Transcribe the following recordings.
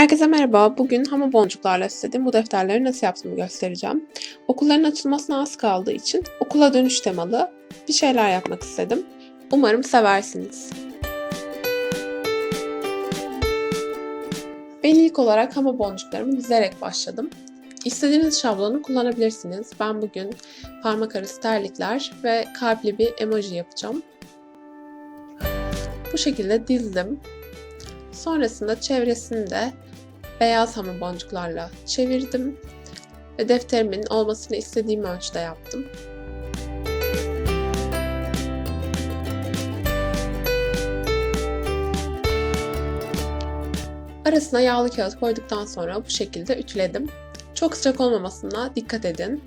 Herkese merhaba. Bugün hamur boncuklarla istediğim bu defterleri nasıl yaptığımı göstereceğim. Okulların açılmasına az kaldığı için okula dönüş temalı bir şeyler yapmak istedim. Umarım seversiniz. Ben ilk olarak hamur boncuklarımı dizerek başladım. İstediğiniz şablonu kullanabilirsiniz. Ben bugün parmak arası terlikler ve kalpli bir emoji yapacağım. Bu şekilde dizdim. Sonrasında çevresini de beyaz hamur boncuklarla çevirdim ve defterimin olmasını istediğim ölçüde yaptım. Arasına yağlı kağıt koyduktan sonra bu şekilde ütüledim. Çok sıcak olmamasına dikkat edin.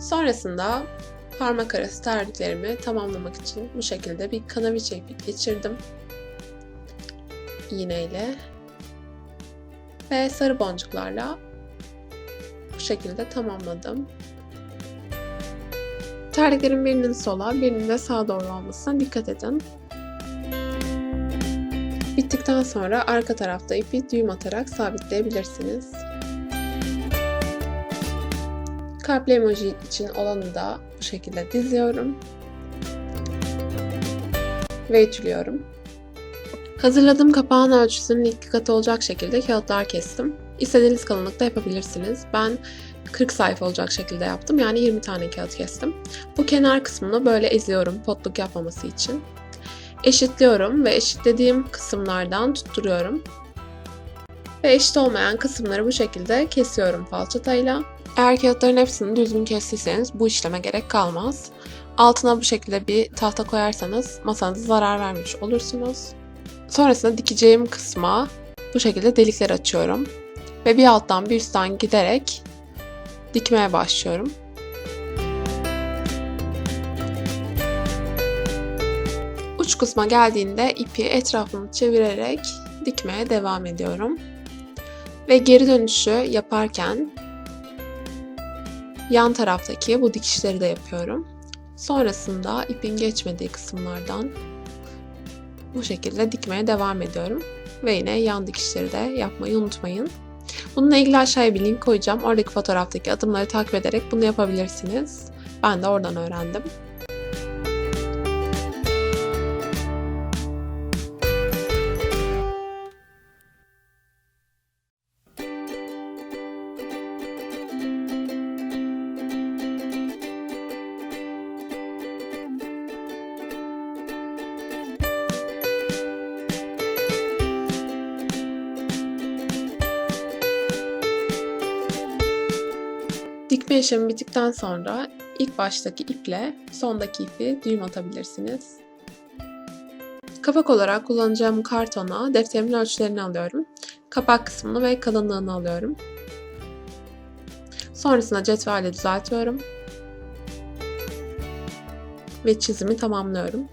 Sonrasında parmak arası terliklerimi tamamlamak için bu şekilde bir kanaviçe ipi geçirdim. İğneyle ve sarı boncuklarla bu şekilde tamamladım. Terliklerin birinin sola, birinin de sağa doğru olmasına dikkat edin. Bittikten sonra arka tarafta ipi düğüm atarak sabitleyebilirsiniz. Kalpli emoji için olanı da bu şekilde diziyorum. Ve ütülüyorum. Hazırladığım kapağın ölçüsünün iki katı olacak şekilde kağıtlar kestim. İstediğiniz kalınlıkta yapabilirsiniz. Ben 40 sayfa olacak şekilde yaptım. Yani 20 tane kağıt kestim. Bu kenar kısmını böyle eziyorum potluk yapmaması için. Eşitliyorum ve eşitlediğim kısımlardan tutturuyorum. Ve eşit olmayan kısımları bu şekilde kesiyorum falçatayla. Eğer kağıtların hepsini düzgün kestiyseniz bu işleme gerek kalmaz. Altına bu şekilde bir tahta koyarsanız masanıza zarar vermiş olursunuz. Sonrasında dikeceğim kısma bu şekilde delikler açıyorum. Ve bir alttan bir üstten giderek dikmeye başlıyorum. Uç kısma geldiğinde ipi etrafını çevirerek dikmeye devam ediyorum. Ve geri dönüşü yaparken yan taraftaki bu dikişleri de yapıyorum. Sonrasında ipin geçmediği kısımlardan bu şekilde dikmeye devam ediyorum. Ve yine yan dikişleri de yapmayı unutmayın. Bununla ilgili aşağıya bir link koyacağım. Oradaki fotoğraftaki adımları takip ederek bunu yapabilirsiniz. Ben de oradan öğrendim. Dikme işlemi bittikten sonra ilk baştaki iple sondaki ipi düğüm atabilirsiniz. Kapak olarak kullanacağım kartona defterimin ölçülerini alıyorum. Kapak kısmını ve kalınlığını alıyorum. Sonrasında cetvelle düzeltiyorum. Ve çizimi tamamlıyorum.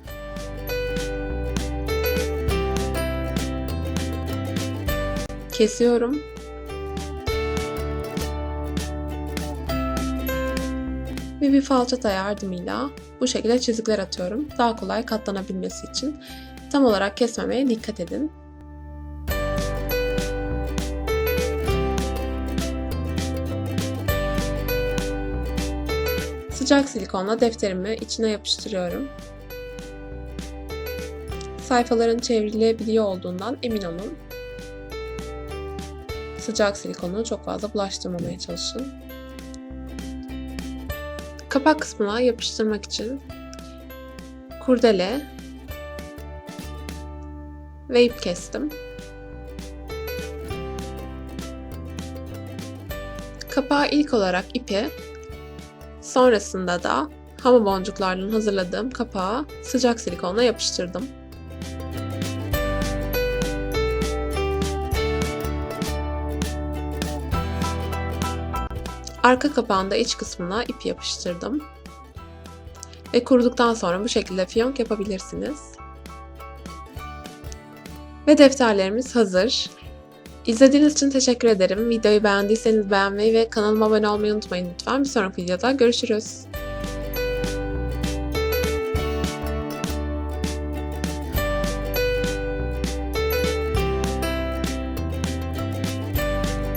Kesiyorum ve bir falçata yardımıyla bu şekilde çizikler atıyorum. Daha kolay katlanabilmesi için. Tam olarak kesmemeye dikkat edin. Sıcak silikonla defterimi içine yapıştırıyorum. Sayfaların çevrilebiliyor olduğundan emin olun. Sıcak silikonu çok fazla bulaştırmamaya çalışın. Kapak kısmına yapıştırmak için kurdele ve ip kestim. Kapağı ilk olarak ipi, sonrasında da hamur boncuklarından hazırladığım kapağı sıcak silikonla yapıştırdım. Arka kapağında iç kısmına ip yapıştırdım. Ve kuruduktan sonra bu şekilde fiyonk yapabilirsiniz. Ve defterlerimiz hazır. İzlediğiniz için teşekkür ederim. Videoyu beğendiyseniz beğenmeyi ve kanalıma abone olmayı unutmayın lütfen. Bir sonraki videoda görüşürüz.